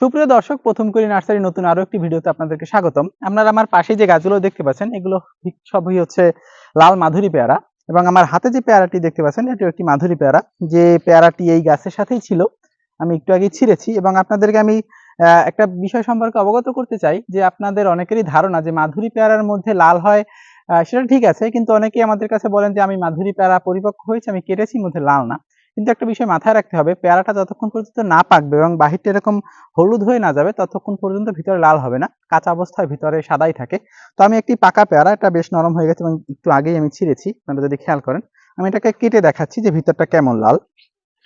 সুপ্রিয় দর্শক, প্রথম করি নার্সারি নতুন আরও একটি ভিডিওতে আপনাদেরকে স্বাগতম। আপনারা আমার পাশে যে গাছগুলো দেখতে পাচ্ছেন, এগুলো সবই হচ্ছে লাল মাধুরী পেয়ারা এবং আমার হাতে যে পেয়ারাটি দেখতে পাচ্ছেন এটি একটি মাধুরী পেয়ারা। যে পেয়ারাটি এই গাছের সাথেই ছিল, আমি একটু আগে ছিঁড়েছি এবং আপনাদেরকে আমি একটা বিষয় সম্পর্কে অবগত করতে চাই যে আপনাদের অনেকেরই ধারণা যে মাধুরী পেয়ারার মধ্যে লাল হয় সেটা ঠিক আছে, কিন্তু অনেকেই আমাদের কাছে বলেন যে আমি মাধুরী পেয়ারা পরিপক্ক হয়েছে, আমি কেটেছি, মধ্যে লাল না। কিন্তু একটা বিষয় মাথায় রাখতে হবে, পেয়ারাটা যতক্ষণ পর্যন্ত না পাকবে এবং বাহিরটা এরকম হলুদ হয়ে না যাবে, ততক্ষণ পর্যন্ত ভিতরে লাল হবে না, কাঁচা অবস্থায় ভিতরে সাদাই থাকে। তো আমি একটি পাকা পেয়ারা, এটা বেশ নরম হয়ে গেছে এবং একটু আগেই আমি ছিঁড়েছি, আপনারা যদি খেয়াল করেন। আমি এটাকে কেটে দেখাচ্ছি যে ভিতরটা কেমন লাল।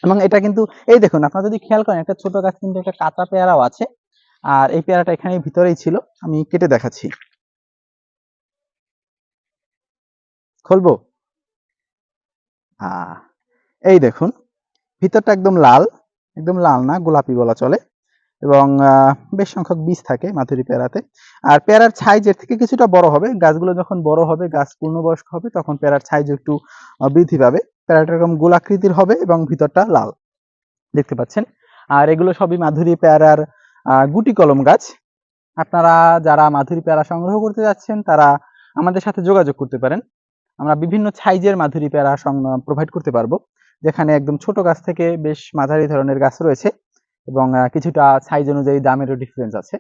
এবং এটা কিন্তু, এই দেখুন, আপনারা যদি খেয়াল করেন, একটা ছোট গাছ কিন্তু একটা কাঁচা পেয়ারাও আছে, আর এই পেয়ারাটা এখানে ভিতরেই ছিল, আমি কেটে দেখাচ্ছি। খুলবো? এই দেখুন ভিতরটা একদম লাল একদম লাল না, গোলাপি বলা চলে এবং বেশ সংখ্যক বীজ থাকে মাধুরী পেয়ারাতে। আর পেয়ারার সাইজ এর থেকে কিছুটা বড় হবে। গাছগুলো যখন বড় হবে, গাছ পূর্ণবয়স্ক হবে, তখন পেয়ারার সাইজ একটু বৃদ্ধি পাবে। পেয়ারাটা এরকম গোলাকৃতির হবে এবং ভিতরটা লাল। দেখতে পাচ্ছেন? আর এগুলো সবই মাধুরী পেয়ারার গুটি কলম গাছ। আপনারা যারা মাধুরী পেয়ারা সংগ্রহ করতে যাচ্ছেন, তারা আমাদের সাথে যোগাযোগ করতে পারেন। আমরা বিভিন্ন সাইজের মাধুরী পেয়ারা প্রোভাইড করতে পারব। যেখানে একদম ছোট গাছ থেকে বেশ মাঝারি ধরনের গাছ রয়েছে এবং কিছুটা সাইজ অনুযায়ী দামেরও ডিফারেন্স আছে।